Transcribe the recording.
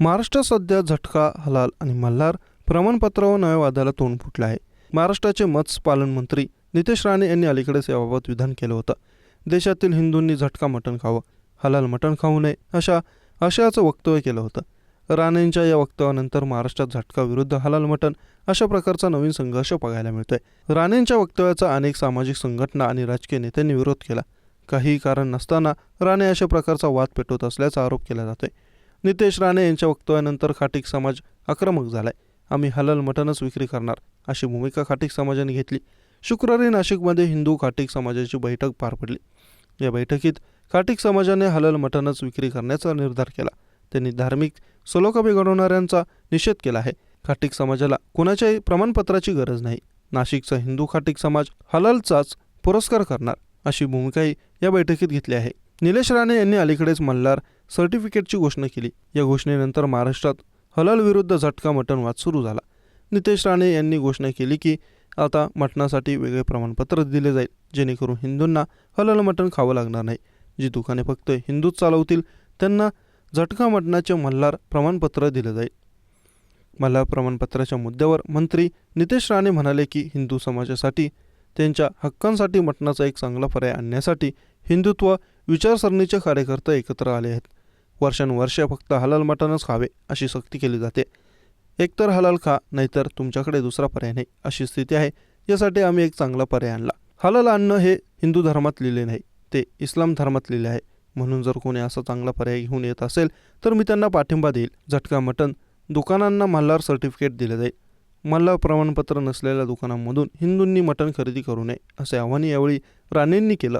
महाराष्ट्रात सध्या झटका हलाल आणि मल्हार प्रमाणपत्र व नव्या वादाला तोंड फुटलं आहे. महाराष्ट्राचे मत्स्यपालन मंत्री नितेश राणे यांनी अलीकडेच याबाबत विधान केलं होतं. देशातील हिंदूंनी झटका मटण खावं हलाल मटण खाऊ नये अशा आशयाचं वक्तव्य केलं होतं. राणेंच्या या वक्तव्यानंतर महाराष्ट्रात झटका विरुद्ध हलाल मटण अशा प्रकारचा नवीन संघर्ष बघायला मिळतोय. राणेंच्या वक्तव्याचा अनेक सामाजिक संघटना आणि राजकीय नेत्यांनी विरोध केला. काही कारण नसताना राणे अशा प्रकारचा वाद पेटवत असल्याचा आरोप केला जातोय. नितेश राणे यांच्या वक्तव्यानंतर खाटीक समाज आक्रमक झालाय. आम्ही हलाल मटणच विक्री करणार अशी भूमिका खाटीक समाजाने घेतली. शुक्रवारी नाशिकमध्ये हिंदू खाटीक समाजाची बैठक पार पडली. या बैठकीत खाटीक समाजाने हलाल मटणच विक्री करण्याचा निर्धार केला. त्यांनी धार्मिक सलोखा बिघडवणाऱ्यांचा निषेध केला आहे. खाटीक समाजाला कोणाच्याही प्रमाणपत्राची गरज नाही. नाशिकचा हिंदू खाटीक समाज हलालचाच पुरस्कार करणार अशी भूमिकाही या बैठकीत घेतली आहे. निलेश राणे यांनी अलीकडेच मल्हार सर्टिफिकेटची घोषणा केली. या घोषणेनंतर महाराष्ट्रात हलाल विरुद्ध झटका मटण वाद सुरू झाला. नितेश राणे यांनी घोषणा केली की आता मटणासाठी वेगळे प्रमाणपत्र दिले जाईल जेणेकरून हिंदूंना हलाल मटण खावं लागणार नाही. जी दुकाने फक्त हिंदूच चालवतील त्यांना झटका मटणाचे मल्हार प्रमाणपत्र दिलं जाईल. मल्हार प्रमाणपत्राच्या मुद्द्यावर मंत्री नितेश राणे म्हणाले की हिंदू समाजासाठी त्यांच्या हक्कांसाठी मटणाचा एक चांगला पर्याय आणण्यासाठी हिंदुत्व विचारसरणीचे कार्यकर्ते एकत्र आले आहेत. वर्षानुवर्ष फक्त हलाल मटणच खावे अशी सक्ती केली जाते. एकतर हलाल खा नाहीतर तुमच्याकडे दुसरा पर्याय नाही अशी स्थिती आहे. यासाठी आम्ही एक चांगला पर्याय आणला. हलाल अन्न हे हिंदू धर्मात लिहिले नाही ते इस्लाम धर्मात लिहिले आहे. म्हणून जर कोणी असा चांगला पर्याय घेऊन येत असेल तर मी त्यांना पाठिंबा देईल. झटका मटण दुकानांना मल्हार सर्टिफिकेट दिले जाईल. मल्हार प्रमाणपत्र नसलेल्या दुकानांमधून हिंदूंनी मटण खरेदी करू नये असे आव्हान यावेळी राणेंनी केलं.